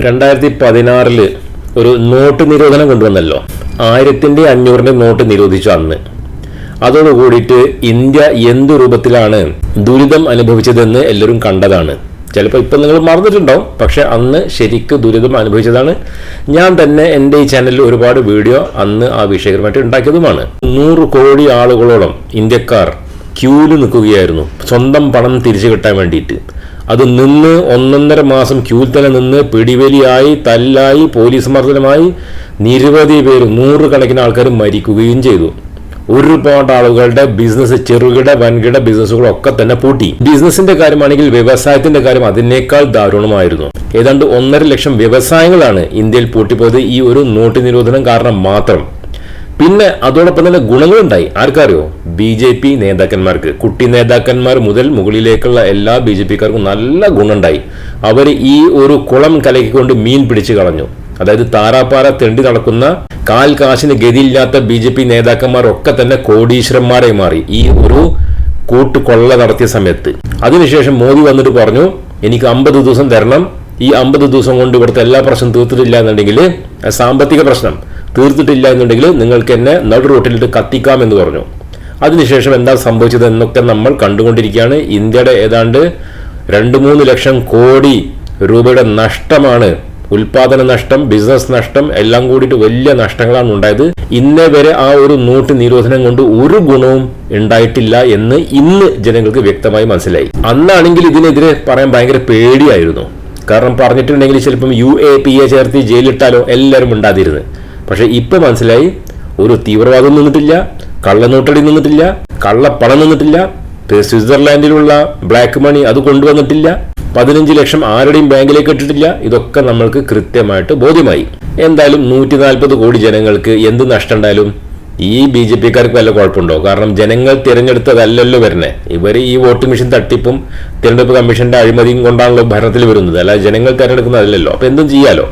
രണ്ടായിരത്തി പതിനാറിൽ ഒരു നോട്ട് നിരോധനം കൊണ്ടുവന്നല്ലോ. ആയിരത്തിന്റെ അഞ്ഞൂറിന്റെ നോട്ട് നിരോധിച്ചു അന്ന്. അതോടുകൂടിയിട്ട് ഇന്ത്യ എന്ത് രൂപത്തിലാണ് ദുരിതം അനുഭവിച്ചതെന്ന് എല്ലാവരും കണ്ടതാണ്. ചിലപ്പോൾ ഇപ്പം നിങ്ങൾ മറന്നിട്ടുണ്ടാവും പക്ഷെ അന്ന് ശരിക്ക് ദുരിതം അനുഭവിച്ചതാണ്. ഞാൻ തന്നെ എന്റെ ഈ ചാനലിൽ ഒരുപാട് വീഡിയോ അന്ന് ആ വിഷയകരമായിട്ട് ഉണ്ടാക്കിയതുമാണ്. നൂറ് കോടി ആളുകളോളം ഇന്ത്യക്കാർ ക്യൂവിൽ നിൽക്കുകയായിരുന്നു. സ്വന്തം പണം തിരിച്ചു കിട്ടാൻ വേണ്ടിയിട്ട്. അത് നിന്ന് ഒന്നൊന്നര മാസം ക്യൂവിൽ തന്നെ നിന്ന് പിടിവലിയായി തല്ലായി പോലീസ് മർദ്ദനമായി നിരവധി പേര് നൂറുകണക്കിന് ആൾക്കാർ മരിക്കുകയും ചെയ്തു. ഒരുപാട് ആളുകളുടെ ബിസിനസ് ചെറുകിട വൻകിട ബിസിനസ്സുകളൊക്കെ തന്നെ പൂട്ടി. ബിസിനസിന്റെ കാര്യമാണെങ്കിൽ വ്യവസായത്തിന്റെ കാര്യം അതിനേക്കാൾ ദാരുണമായിരുന്നു. ഏതാണ്ട് ഒന്നര ലക്ഷം വ്യവസായങ്ങളാണ് ഇന്ത്യയിൽ പൂട്ടിപ്പോയത് ഈ ഒരു നോട്ട് നിരോധനം കാരണം മാത്രം. പിന്നെ അതോടൊപ്പം തന്നെ ഗുണങ്ങളുണ്ടായി. ആർക്കറിയോ? ബി ജെ പി നേതാക്കന്മാർക്ക്. കുട്ടി നേതാക്കന്മാർ മുതൽ മുകളിലേക്കുള്ള എല്ലാ ബി ജെ പിക്കാർക്കും നല്ല ഗുണമുണ്ടായി. അവർ ഈ ഒരു കുളം കലക്കിക്കൊണ്ട് മീൻ പിടിച്ചു കളഞ്ഞു. അതായത് താറാപ്പാറ തെണ്ടി നടക്കുന്ന കാൽ കാശിന് ഗതിയില്ലാത്ത ബി ജെ പി നേതാക്കന്മാരൊക്കെ തന്നെ കോടീശ്വരന്മാരെ മാറി. ഈ ഒരു കൂട്ടുകൊള്ള നടത്തിയ സമയത്ത്. അതിനുശേഷം മോദി വന്നിട്ട് പറഞ്ഞു എനിക്ക് അമ്പത് ദിവസം തരണം. ഈ അമ്പത് ദിവസം കൊണ്ട് ഇവിടുത്തെ എല്ലാ പ്രശ്നം തീർത്തിട്ടില്ല എന്നുണ്ടെങ്കിൽ സാമ്പത്തിക പ്രശ്നം. തീർത്തിട്ടില്ല എന്നുണ്ടെങ്കിൽ നിങ്ങൾക്ക് എന്നെ നടു റോട്ടിലിട്ട് കത്തിക്കാം എന്ന് പറഞ്ഞു. അതിനുശേഷം എന്താ സംഭവിച്ചത് എന്നൊക്കെ നമ്മൾ കണ്ടുകൊണ്ടിരിക്കുകയാണ്. ഇന്ത്യയുടെ ഏതാണ്ട് രണ്ട് മൂന്ന് ലക്ഷം കോടി രൂപയുടെ നഷ്ടമാണ് ഉൽപാദന നഷ്ടം ബിസിനസ് നഷ്ടം എല്ലാം കൂടിയിട്ട് വലിയ നഷ്ടങ്ങളാണ് ഉണ്ടായത്. ഇന്നേ വരെ ആ ഒരു നോട്ട് നിരോധനം കൊണ്ട് ഒരു ഗുണവും ഉണ്ടായിട്ടില്ല എന്ന് ഇന്ന് ജനങ്ങൾക്ക് വ്യക്തമായി മനസ്സിലായി. അന്നാണെങ്കിൽ ഇതിനെതിരെ പറയാൻ ഭയങ്കര പേടിയായിരുന്നു. കാരണം പറഞ്ഞിട്ടുണ്ടെങ്കിൽ ചിലപ്പം യു എ പി എ ചേർത്ത് ജയിലിട്ടാലോ എല്ലാവരും ഉണ്ടാതിരുന്നു പക്ഷെ ഇപ്പൊ മനസ്സിലായി. ഒരു തീവ്രവാദം നിന്നിട്ടില്ല കള്ളനോട്ടടി നിന്നിട്ടില്ല കള്ളപ്പണം നിന്നിട്ടില്ല സ്വിറ്റ്സർലാൻഡിലുള്ള ബ്ലാക്ക് മണി അത് കൊണ്ടുവന്നിട്ടില്ല പതിനഞ്ച് ലക്ഷം ആരുടെയും ബാങ്കിലേക്ക് ഇട്ടിട്ടില്ല ഇതൊക്കെ നമ്മൾക്ക് കൃത്യമായിട്ട് ബോധ്യമായി. എന്തായാലും നൂറ്റി നാൽപ്പത് കോടി ജനങ്ങൾക്ക് എന്ത് നഷ്ടം ഉണ്ടായാലും ഈ ബി ജെ പിക്കാർക്ക് വല്ല കുഴപ്പമുണ്ടോ? കാരണം ജനങ്ങൾ തിരഞ്ഞെടുത്തതല്ലല്ലോ വരണേ ഇവർ ഈ വോട്ടിംഗ് മെഷീൻ തട്ടിപ്പും തിരഞ്ഞെടുപ്പ് കമ്മീഷന്റെ അഴിമതിയും കൊണ്ടാണല്ലോ ഭരണത്തിൽ വരുന്നത്. അല്ല ജനങ്ങൾ തിരഞ്ഞെടുക്കുന്നതല്ലല്ലോ. അപ്പൊ എന്തും ചെയ്യാലോ?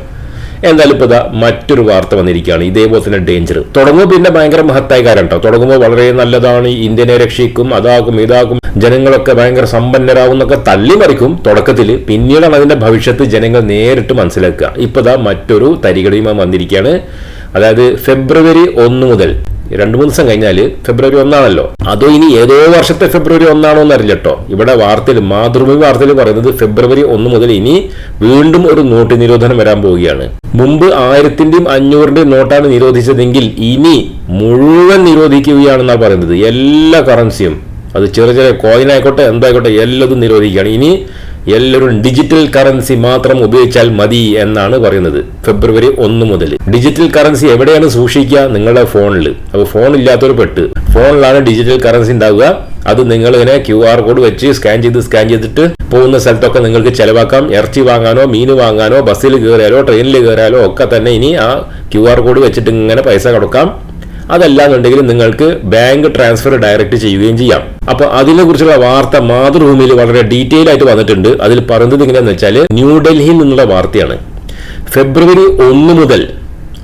എന്തായാലും ഇപ്പോൾ മറ്റൊരു വാർത്ത വന്നിരിക്കുകയാണ്. ഇതേപോലെ തന്നെ ഡേഞ്ചർ തുടങ്ങുമ്പോൾ പിന്നെ ഭയങ്കര മഹത്തായ കാര്യം കേട്ടോ തുടങ്ങുമ്പോൾ വളരെ നല്ലതാണ്. ഇന്ത്യനെ രക്ഷിക്കും അതാകും ഇതാകും. ജനങ്ങളൊക്കെ ഭയങ്കര സമ്പന്നരാകും എന്നൊക്കെ തള്ളിമറിക്കും തുടക്കത്തിൽ. പിന്നീടാണ് അതിന്റെ ഭവിഷ്യത്ത് ജനങ്ങൾ നേരിട്ട് മനസ്സിലാക്കുക. ഇപ്പോൾ മറ്റൊരു തരികളിയുമായി വന്നിരിക്കുകയാണ്. അതായത് ഫെബ്രുവരി ഒന്ന് മുതൽ രണ്ടു മൂന്ന് ദിവസം കഴിഞ്ഞാൽ ഫെബ്രുവരി ഒന്നാണല്ലോ. അതോ ഇനി ഏതോ വർഷത്തെ ഫെബ്രുവരി ഒന്നാണോ എന്ന് കേട്ടോ ഇവിടെ വാർത്തയിൽ മാതൃഭൂമി വാർത്തയിൽ പറയുന്നത് ഫെബ്രുവരി ഒന്ന് മുതൽ ഇനി വീണ്ടും ഒരു നോട്ട് നിരോധനം വരാൻ പോവുകയാണ്. മുമ്പ് ആയിരത്തിന്റെയും അഞ്ഞൂറിന്റെയും നോട്ടാണ് നിരോധിച്ചതെങ്കിൽ ഇനി മുഴുവൻ നിരോധിക്കുകയാണെന്നാണ് പറയുന്നത്. എല്ലാ കറൻസിയും അത് ചെറിയ ചെറിയ കോയിൻ ആയിക്കോട്ടെ എന്തായിക്കോട്ടെ എല്ലാതും നിരോധിക്കുകയാണ്. ഇനി എല്ലാവരും ഡിജിറ്റൽ കറൻസി മാത്രം ഉപയോഗിച്ചാൽ മതി എന്നാണ് പറയുന്നത് ഫെബ്രുവരി ഒന്ന് മുതൽ. ഡിജിറ്റൽ കറൻസി എവിടെയാണ് സൂക്ഷിക്കുക? നിങ്ങളുടെ ഫോണിൽ. അപ്പോൾ ഫോൺ ഇല്ലാത്തൊരു പെട്ട്. ഫോണിലാണ് ഡിജിറ്റൽ കറൻസി ഉണ്ടാവുക. അത് നിങ്ങൾ ഇങ്ങനെ ക്യു ആർ കോഡ് വെച്ച് സ്കാൻ ചെയ്ത് സ്കാൻ ചെയ്തിട്ട് പോകുന്ന സ്ഥലത്തൊക്കെ നിങ്ങൾക്ക് ചിലവാക്കാം. ഇറച്ചി വാങ്ങാനോ മീൻ വാങ്ങാനോ ബസ്സിൽ കയറിയാലോ ട്രെയിനിൽ കയറിയാലോ ഒക്കെ തന്നെ ഇനി ആ ക്യു ആർ കോഡ് വെച്ചിട്ട് ഇങ്ങനെ പൈസ കൊടുക്കാം. അതല്ലാന്നുണ്ടെങ്കിൽ നിങ്ങൾക്ക് ബാങ്ക് ട്രാൻസ്ഫർ ഡയറക്റ്റ് ചെയ്യുകയും ചെയ്യാം. അപ്പൊ അതിനെ കുറിച്ചുള്ള വാർത്ത മാതൃഭൂമിയിൽ വളരെ ഡീറ്റെയിൽ ആയിട്ട് വന്നിട്ടുണ്ട്. അതിൽ പറയുന്നത് എങ്ങനെയാന്ന് വെച്ചാൽ ന്യൂഡൽഹിയിൽ നിന്നുള്ള വാർത്തയാണ്. ഫെബ്രുവരി ഒന്ന് മുതൽ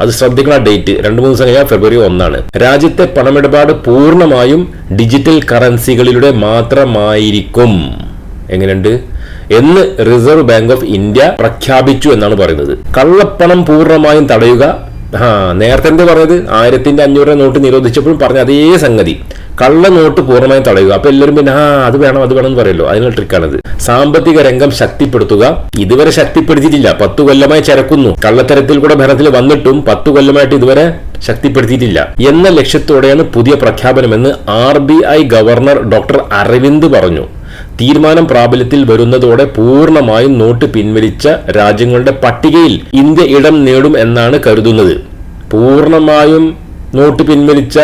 അത് ശ്രദ്ധിക്കണം ഡേറ്റ് രണ്ട് മൂന്ന് ദിവസം കഴിഞ്ഞാൽ ഫെബ്രുവരി ഒന്നാണ്. രാജ്യത്തെ പണമിടപാട് പൂർണമായും ഡിജിറ്റൽ കറൻസികളിലൂടെ മാത്രമായിരിക്കും. എങ്ങനെയുണ്ട്? എന്ന് റിസർവ് ബാങ്ക് ഓഫ് ഇന്ത്യ പ്രഖ്യാപിച്ചു എന്നാണ് പറയുന്നത്. കള്ളപ്പണം പൂർണമായും തടയുക ആ നേരത്തെ എന്ത് പറഞ്ഞത്? ആയിരത്തിന്റെ അഞ്ഞൂറ് നോട്ട് നിരോധിച്ചപ്പോഴും പറഞ്ഞ അതേ സംഗതി. കള്ള നോട്ട് പൂർണമായും തടയുക. അപ്പൊ എല്ലാവരും പിന്നെ ആ അത് വേണം അത് വേണം എന്ന് പറയല്ലോ അതിനുള്ള ട്രിക്കാണത് സാമ്പത്തിക രംഗം ശക്തിപ്പെടുത്തുക. ഇതുവരെ ശക്തിപ്പെടുത്തിയിട്ടില്ല. പത്തു കൊല്ലമായി ചരക്കുന്നു. കള്ളത്തരത്തിൽ കൂടെ ഭരണത്തിൽ വന്നിട്ടും പത്തു കൊല്ലമായിട്ട് ഇതുവരെ ശക്തിപ്പെടുത്തിയിട്ടില്ല. എന്ന ലക്ഷ്യത്തോടെയാണ് പുതിയ പ്രഖ്യാപനമെന്ന് R B I governor doctor Aravind പറഞ്ഞു. തീരുമാനം പ്രാബല്യത്തിൽ വരുന്നതോടെ പൂർണമായും നോട്ട് പിൻവലിച്ച രാജ്യങ്ങളുടെ പട്ടികയിൽ ഇന്ത്യ ഇടം നേടും എന്നാണ് കരുതുന്നത്. പൂർണമായും നോട്ട് പിൻവലിച്ച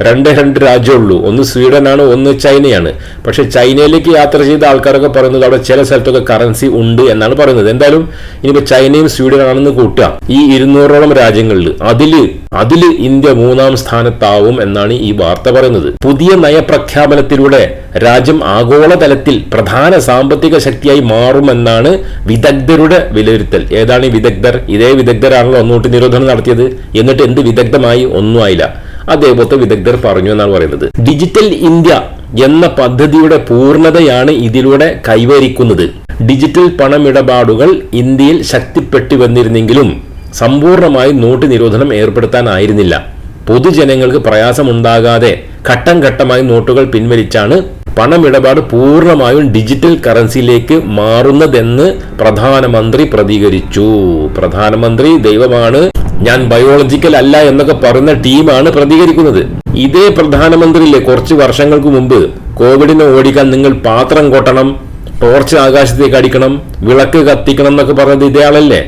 രണ്ട് രണ്ട് രാജ്യമുള്ളൂ. ഒന്ന് സ്വീഡനാണ് ഒന്ന് ചൈനയാണ്. പക്ഷെ ചൈനയിലേക്ക് യാത്ര ചെയ്ത ആൾക്കാരൊക്കെ പറയുന്നത് അവിടെ ചില സ്ഥലത്തൊക്കെ കറൻസി ഉണ്ട് എന്നാണ് പറയുന്നത്. എന്തായാലും ഇനിയിപ്പോ ചൈനയും സ്വീഡനാണെന്ന് കൂട്ടുക. ഈ ഇരുന്നൂറോളം രാജ്യങ്ങളിൽ അതിൽ അതിൽ ഇന്ത്യ മൂന്നാം സ്ഥാനത്താവും എന്നാണ് ഈ വാർത്ത പറയുന്നത്. പുതിയ നയപ്രഖ്യാപനത്തിലൂടെ രാജ്യം ആഗോളതലത്തിൽ പ്രധാന സാമ്പത്തിക ശക്തിയായി മാറുമെന്നാണ് വിദഗ്ധരുടെ വിലയിരുത്തൽ. ഏതാണ് ഈ വിദഗ്ധർ? ഇതേ വിദഗ്ധരാണല്ലോ ഒന്നോട്ട് നിരോധനം നടത്തിയത്. എന്നിട്ട് എന്ത് വിദഗ്ധമായി? ഒന്നും ആയില്ല. അതേപോലത്തെ വിദഗ്ധർ പറഞ്ഞു എന്നാണ് പറയുന്നത്. ഡിജിറ്റൽ ഇന്ത്യ എന്ന പദ്ധതിയുടെ പൂർണതയാണ് ഇതിലൂടെ കൈവരിക്കുന്നത്. ഡിജിറ്റൽ പണമിടപാടുകൾ ഇന്ത്യയിൽ ശക്തിപ്പെട്ടു വന്നിരുന്നെങ്കിലും സമ്പൂർണമായി നോട്ട് നിരോധനം ഏർപ്പെടുത്താനായിരുന്നില്ല. പൊതുജനങ്ങൾക്ക് പ്രയാസമുണ്ടാകാതെ ഘട്ടം ഘട്ടമായി നോട്ടുകൾ പിൻവലിച്ചാണ് പണമിടപാട് പൂർണമായും ഡിജിറ്റൽ കറൻസിയിലേക്ക് മാറുന്നതെന്ന് പ്രധാനമന്ത്രി പ്രതികരിച്ചു. പ്രധാനമന്ത്രി ദൈവമാണ് ഞാൻ ബയോളജിക്കൽ അല്ല എന്നൊക്കെ പറയുന്ന ടീമാണ് പ്രതികരിക്കുന്നത്. ഇതേ പ്രധാനമന്ത്രിയിലെ കുറച്ച് വർഷങ്ങൾക്ക് മുമ്പ് കോവിഡിനെ ഓടിക്കാൻ നിങ്ങൾ പാത്രം കൊട്ടണം ടോർച്ച് ആകാശത്തേക്ക് അടിക്കണം വിളക്ക് കത്തിക്കണം എന്നൊക്കെ പറഞ്ഞത് ഇതേ ആളല്ലേ?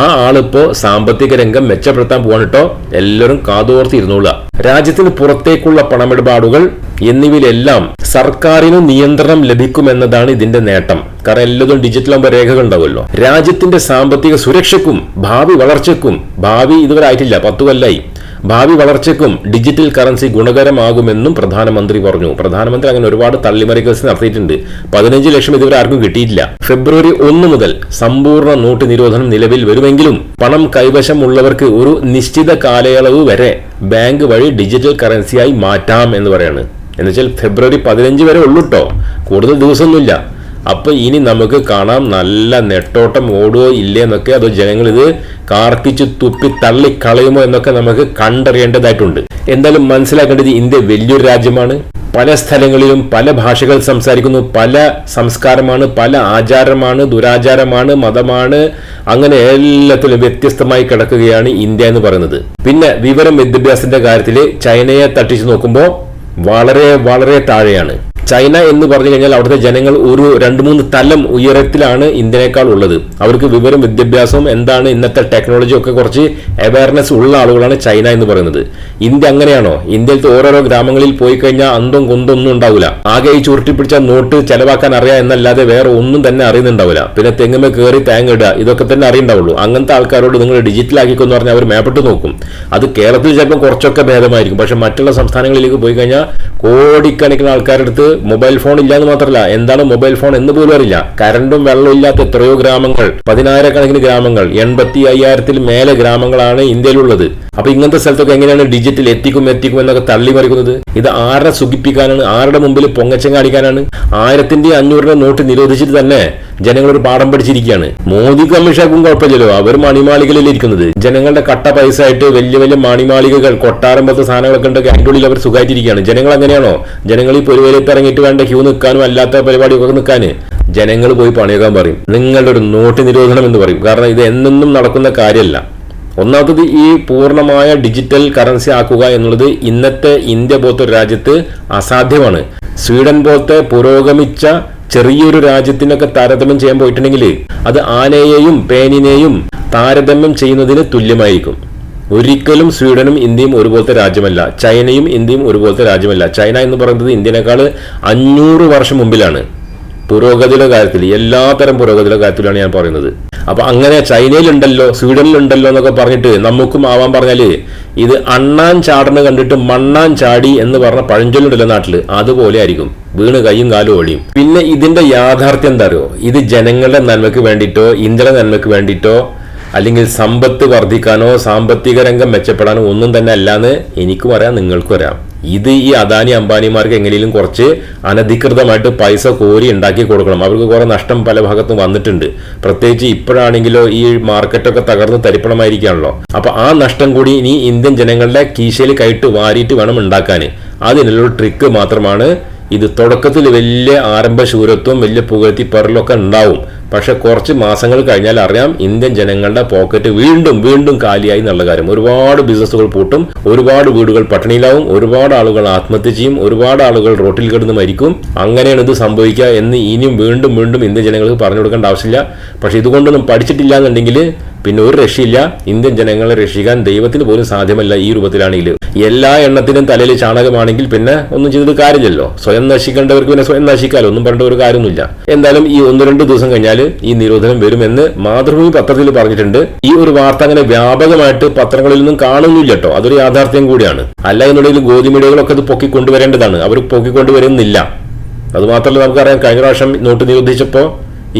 ആ ആളിപ്പോ സാമ്പത്തിക രംഗം മെച്ചപ്പെടുത്താൻ പോവാണിട്ടോ എല്ലാവരും കാതോർത്തിരുന്നോളുക. രാജ്യത്തിന് പുറത്തേക്കുള്ള പണമിടപാടുകൾ എന്നിവയിലെല്ലാം സർക്കാരിന് നിയന്ത്രണം ലഭിക്കുമെന്നതാണ് ഇതിന്റെ നേട്ടം. കാരണം എല്ലാതും ഡിജിറ്റൽ ആകുമ്പോൾ രേഖകൾ ഉണ്ടാവുമല്ലോ. രാജ്യത്തിന്റെ സാമ്പത്തിക സുരക്ഷയ്ക്കും ഭാവി വളർച്ചയ്ക്കും ഭാവി ഇതുവരെ ആയിട്ടില്ല പത്തു കൊല്ലായി. ഭാവി വളർച്ചയ്ക്കും ഡിജിറ്റൽ കറൻസി ഗുണകരമാകുമെന്നും പ്രധാനമന്ത്രി പറഞ്ഞു. പ്രധാനമന്ത്രി അങ്ങനെ ഒരുപാട് തള്ളിമറിക്കൽസ് നടത്തിയിട്ടുണ്ട്. പതിനഞ്ച് ലക്ഷം ഇതുവരെ ആർക്കും കിട്ടിയിട്ടില്ല. ഫെബ്രുവരി ഒന്ന് മുതൽ സമ്പൂർണ നോട്ട് നിരോധനം നിലവിൽ വരുമെങ്കിലും പണം കൈവശം ഉള്ളവർക്ക് ഒരു നിശ്ചിത കാലയളവ് വരെ ബാങ്ക് വഴി ഡിജിറ്റൽ കറൻസിയായി മാറ്റാം എന്ന് പറയാണ്. എന്നുവെച്ചാൽ ഫെബ്രുവരി പതിനഞ്ച് വരെ ഉള്ളൂട്ടോ. കൂടുതൽ ദിവസമൊന്നുമില്ല. അപ്പൊ ഇനി നമുക്ക് കാണാം നല്ല നെട്ടോട്ടം ഓടുകയോ ഇല്ലേ എന്നൊക്കെ അതോ ജനങ്ങൾ ഇത് കാർക്കിച്ച് തുപ്പി തള്ളിക്കളയുമോ എന്നൊക്കെ നമുക്ക് കണ്ടറിയേണ്ടതായിട്ടുണ്ട്. എന്തായാലും മനസ്സിലാക്കേണ്ടത് ഇന്ത്യ വലിയൊരു രാജ്യമാണ്. പല സ്ഥലങ്ങളിലും പല ഭാഷകൾ സംസാരിക്കുന്നു. പല സംസ്കാരമാണ് പല ആചാരമാണ് ദുരാചാരമാണ് മതമാണ്. അങ്ങനെ എല്ലാത്തിലും വ്യത്യസ്തമായി കിടക്കുകയാണ് ഇന്ത്യ എന്ന് പറയുന്നത്. പിന്നെ വിവരം വിദ്യാഭ്യാസത്തിന്റെ കാര്യത്തിൽ ചൈനയെ തട്ടിച്ചു നോക്കുമ്പോൾ വളരെ വളരെ താഴെയാണ്. ചൈന എന്ന് പറഞ്ഞു കഴിഞ്ഞാൽ അവിടുത്തെ ജനങ്ങൾ ഒരു രണ്ട് മൂന്ന് തലം ഉയരത്തിലാണ് ഇന്ത്യനേക്കാൾ ഉള്ളത്. അവർക്ക് വിവരം വിദ്യാഭ്യാസം എന്താണ് ഇന്നത്തെ ടെക്നോളജി ഒക്കെ കുറച്ച് അവയർനെസ് ഉള്ള ആളുകളാണ് ചൈന എന്ന് പറയുന്നത്. ഇന്ത്യ അങ്ങനെയാണോ? ഇന്ത്യയിലത്തെ ഓരോരോ ഗ്രാമങ്ങളിൽ പോയി കഴിഞ്ഞാൽ അന്തം കൊന്തും ഒന്നും ഉണ്ടാവില്ല ആകെ ഈ ചുരുട്ടി പിടിച്ച നോട്ട് ചെലവാക്കാൻ അറിയാം എന്നല്ലാതെ വേറെ ഒന്നും തന്നെ അറിയുന്നുണ്ടാവില്ല പിന്നെ തെങ്ങുമേ കയറി തേങ്ങ ഇടുക ഇതൊക്കെ തന്നെ അറിയണ്ടാവുള്ളൂ അങ്ങനത്തെ ആൾക്കാരോട് നിങ്ങൾ ഡിജിറ്റൽ ആക്കിക്കൊന്ന് പറഞ്ഞാൽ അവർ മേപ്പെട്ട് നോക്കും. അത് കേരളത്തിൽ ചിലപ്പോൾ കുറച്ചൊക്കെ ഭേദമായിരിക്കും. പക്ഷെ മറ്റുള്ള സംസ്ഥാനങ്ങളിലേക്ക് പോയി കഴിഞ്ഞാൽ കോടിക്കണക്കിന് ആൾക്കാരുടെ അടുത്ത് മൊബൈൽ ഫോൺ ഇല്ല എന്ന് മാത്രമല്ല എന്താണ് മൊബൈൽ ഫോൺ എന്ന് പോലും അറിയില്ല. കരണ്ടും വെള്ളവും ഇല്ലാത്ത എത്രയോ ഗ്രാമങ്ങൾ പതിനായിരക്കണക്കിന് ഗ്രാമങ്ങൾ എൺപത്തി അയ്യായിരത്തിൽ മേലെ ഗ്രാമങ്ങളാണ് ഇന്ത്യയിലുള്ളത്. അപ്പൊ ഇങ്ങനത്തെ സ്ഥലത്തൊക്കെ എങ്ങനെയാണ് ഡിജിറ്റൽ എത്തിക്കും എത്തിക്കും എന്നൊക്കെ തള്ളി തള്ളിമറിക്കുന്നത്? ഇത് ആരെ സുഖിപ്പിക്കാനാണ് ആരുടെ മുമ്പിൽ പൊങ്ങച്ചം കാണിക്കാനാണ്? ആയിരത്തിന്റെ അഞ്ഞൂറിന്റെ നോട്ട് നിരോധിച്ചിട്ട് തന്നെ ജനങ്ങൾ ഒരു പാഠം പഠിച്ചിരിക്കുകയാണ്. മോദി കമ്മീഷനും കുഴപ്പമില്ലല്ലോ. അവർ മണിമാളികളിൽ ഇരിക്കുന്നത്. ജനങ്ങളുടെ കട്ട പൈസ ആയിട്ട് വലിയ വലിയ മണിമാളികകൾ കൊട്ടാരം പോലത്തെ സാധനങ്ങളൊക്കെ ഉണ്ട് അതിന്റെ ഉള്ളിൽ അവർ സുഖമായിട്ടിരിക്കുകയാണ് ജനങ്ങൾ അങ്ങനെയാണോ? ജനങ്ങൾ ഈ പൊരുവേലത്ത് ഇറങ്ങിയിട്ട് വേണ്ട ക്യൂ നിൽക്കാനും അല്ലാത്ത പരിപാടിയൊക്കെ നിൽക്കാൻ ജനങ്ങൾ പോയി പണിയേക്കാൻ പറയും. നിങ്ങളുടെ ഒരു നോട്ട് നിരോധനം എന്ന് പറയും. കാരണം ഇത് എന്നും നടക്കുന്ന കാര്യമല്ല. ഒന്നാമത്തത് ഈ പൂർണമായ ഡിജിറ്റൽ കറൻസി ആക്കുക എന്നുള്ളത് ഇന്നത്തെ ഇന്ത്യ പോലത്തെ ഒരു രാജ്യത്ത് അസാധ്യമാണ്. സ്വീഡൻ പോലത്തെ പുരോഗമിച്ച ചെറിയൊരു രാജ്യത്തിനൊക്കെ താരതമ്യം ചെയ്യാൻ പോയിട്ടുണ്ടെങ്കിൽ അത് ആനയെയും പേനിനെയും താരതമ്യം ചെയ്യുന്നതിന് തുല്യമായിരിക്കും. ഒരിക്കലും സ്വീഡനും ഇന്ത്യയും ഒരുപോലത്തെ രാജ്യമല്ല. ചൈനയും ഇന്ത്യയും ഒരുപോലത്തെ രാജ്യമല്ല. ചൈന എന്ന് പറയുന്നത് ഇന്ത്യനേക്കാൾ അഞ്ഞൂറ് വർഷം മുമ്പിലാണ്. പുരോഗതിയുടെ കാര്യത്തിൽ എല്ലാത്തരം പുരോഗതിയുടെ കാര്യത്തിലാണ് ഞാൻ പറയുന്നത്. അപ്പൊ അങ്ങനെ ചൈനയിലുണ്ടല്ലോ സ്വീഡനിലുണ്ടല്ലോ എന്നൊക്കെ പറഞ്ഞിട്ട് നമുക്കും ആവാൻ പറഞ്ഞാൽ ഇത് അണ്ണാൻ ചാടണ് കണ്ടിട്ട് മണ്ണാൻ ചാടി എന്ന് പറഞ്ഞ പഴഞ്ചൊല്ലുണ്ടല്ലോ നാട്ടിൽ അതുപോലെ ആയിരിക്കും. വീണ് കൈയും കാലും ഒളിയും. പിന്നെ ഇതിന്റെ യാഥാർത്ഥ്യം എന്താ അറിയോ? ഇത് ജനങ്ങളുടെ നന്മയ്ക്ക് വേണ്ടിയിട്ടോ ഇന്ത്യയുടെ നന്മയ്ക്ക് വേണ്ടിയിട്ടോ അല്ലെങ്കിൽ സമ്പത്ത് വർദ്ധിക്കാനോ സാമ്പത്തിക രംഗം മെച്ചപ്പെടാനോ ഒന്നും തന്നെ അല്ലാന്ന് എനിക്കും അറിയാം നിങ്ങൾക്കും അറിയാം. ഇത് ഈ അദാനി അംബാനിമാർക്ക് എങ്ങനെയും കുറച്ച് അനധികൃതമായിട്ട് പൈസ കോരി ഉണ്ടാക്കി കൊടുക്കണം. അവർക്ക് കുറെ നഷ്ടം പല ഭാഗത്തും വന്നിട്ടുണ്ട്. പ്രത്യേകിച്ച് ഇപ്പോഴാണെങ്കിലോ ഈ മാർക്കറ്റൊക്കെ തകർന്ന് തരിപ്പണമായിരിക്കുകയാണല്ലോ. അപ്പൊ ആ നഷ്ടം കൂടി ഇനി ഇന്ത്യൻ ജനങ്ങളുടെ കീശയിൽ കൈട്ട് വാരിയിട്ട് വേണം ഉണ്ടാക്കാൻ. അതിനുള്ള ട്രിക്ക് മാത്രമാണ് ഇത്. തുടക്കത്തിൽ വലിയ ആരംഭ ശൂരത്വം വലിയ പുകഴ്ത്തി പറലൊക്കെ ഉണ്ടാവും. പക്ഷെ കുറച്ച് മാസങ്ങൾ കഴിഞ്ഞാൽ അറിയാം ഇന്ത്യൻ ജനങ്ങളുടെ പോക്കറ്റ് വീണ്ടും വീണ്ടും കാലിയായി എന്നുള്ള കാര്യം. ഒരുപാട് ബിസിനസ്സുകൾ പൂട്ടും ഒരുപാട് വീടുകൾ പട്ടിണിയിലാവും ഒരുപാട് ആളുകൾ ആത്മഹത്യ ചെയ്യും ഒരുപാട് ആളുകൾ റോട്ടിൽ കിടന്ന് മരിക്കും. അങ്ങനെയാണ് ഇത് സംഭവിക്കുക എന്ന് ഇനിയും വീണ്ടും വീണ്ടും ഇന്ത്യൻ ജനങ്ങൾക്ക് പറഞ്ഞു കൊടുക്കേണ്ട ആവശ്യമില്ല. പക്ഷെ ഇതുകൊണ്ടൊന്നും പഠിച്ചിട്ടില്ല എന്നുണ്ടെങ്കിൽ പിന്നെ ഒരു രക്ഷയില്ല. ഇന്ത്യൻ ജനങ്ങളെ രക്ഷിക്കാൻ ദൈവത്തിന് പോലും സാധ്യമല്ല ഈ രൂപത്തിലാണെങ്കിൽ എല്ലാ എണ്ണത്തിനും തലയിൽ ചാണകമാണെങ്കിൽ പിന്നെ ഒന്നും ചെയ്തിട്ട് കാര്യമില്ലല്ലോ. സ്വയം നശിക്കേണ്ടവർക്ക് പിന്നെ സ്വയം നശിക്കാലോ? ഒന്നും പറഞ്ഞ ഒരു കാര്യമൊന്നുമില്ല. എന്തായാലും ഈ ഒന്ന് രണ്ട് ദിവസം കഴിഞ്ഞാൽ ഈ നിരോധനം വരുമെന്ന് മാതൃഭൂമി പത്രത്തിൽ പറഞ്ഞിട്ടുണ്ട്. ഈ ഒരു വാർത്ത അങ്ങനെ വ്യാപകമായിട്ട് പത്രങ്ങളിൽ നിന്നും കാണുന്നില്ല കേട്ടോ. അതൊരു യാഥാർത്ഥ്യം കൂടിയാണ്. അല്ല എന്നുണ്ടെങ്കിൽ ഗോതിമീഡിയകളൊക്കെ അത് പൊക്കി കൊണ്ടുവരേണ്ടതാണ് അവർ പൊക്കിക്കൊണ്ടുവരുന്നില്ല. കൊണ്ടുവരുന്നില്ല മാത്രമല്ല നമുക്കറിയാം കഴിഞ്ഞ പ്രാവശ്യം നോട്ട് നിരോധിച്ചപ്പോൾ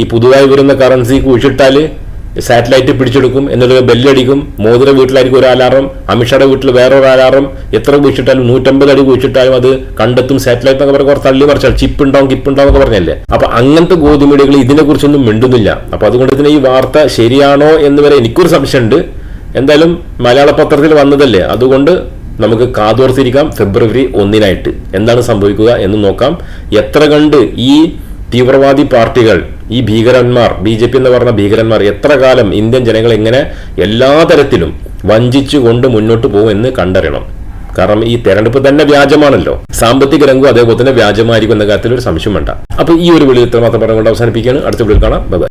ഈ പുതുതായി വരുന്ന കറൻസി കുഴിച്ചിട്ടാൽ സാറ്റലൈറ്റ് പിടിച്ചെടുക്കും എന്നിട്ട് ബെല്ലടിക്കും. മോദിയുടെ വീട്ടിലായിരിക്കും ഒരു അലാറം അമിത്ഷായുടെ വീട്ടിൽ വേറൊരു അലാറം എത്ര കുഴിച്ചിട്ടാലും നൂറ്റമ്പത് അടി കുഴിച്ചിട്ടാലും അത് കണ്ടെത്തും. സാറ്റലൈറ്റ് എന്നൊക്കെ പറഞ്ഞ് തള്ളി മറിച്ചാൽ ചിപ്പ് ഉണ്ടാവും കിപ്പ് ഉണ്ടാവും എന്നൊക്കെ പറഞ്ഞല്ലേ? അപ്പൊ അങ്ങനത്തെ ഗോതമീഡിയകൾ ഇതിനെ കുറിച്ചൊന്നും മിണ്ടുന്നില്ല. അപ്പൊ അതുകൊണ്ട് തന്നെ ഈ വാർത്ത ശരിയാണോ എന്ന് വരെ എനിക്കൊരു സംശയമുണ്ട്. എന്തായാലും മലയാള പത്രത്തിൽ വന്നതല്ലേ? അതുകൊണ്ട് നമുക്ക് കാതോർത്തിരിക്കാം. ഫെബ്രുവരി ഒന്നിനായിട്ട്. എന്താണ് സംഭവിക്കുക എന്ന് നോക്കാം. എത്ര കണ്ട് ഈ തീവ്രവാദി പാർട്ടികൾ ഈ ഭീകരന്മാർ ബി ജെ പി എന്ന് പറഞ്ഞ ഭീകരന്മാർ എത്ര കാലം ഇന്ത്യൻ ജനങ്ങൾ എങ്ങനെ എല്ലാ തരത്തിലും വഞ്ചിച്ചുകൊണ്ട് മുന്നോട്ട് പോകുമെന്ന് കണ്ടറിയണം. കാരണം ഈ തെരഞ്ഞെടുപ്പ് തന്നെ വ്യാജമാണല്ലോ. സാമ്പത്തിക രംഗവും അതേപോലെ തന്നെ വ്യാജമായിരിക്കും എന്ന കാര്യത്തിൽ ഒരു സംശയം വേണ്ട. അപ്പൊ ഈ ഒരു വിളി ഇത്രമാത്രം പറഞ്ഞുകൊണ്ട് അവസാനിപ്പിക്കുകയാണ്. അടുത്ത വിളിയിൽ കാണാം. ബൈ.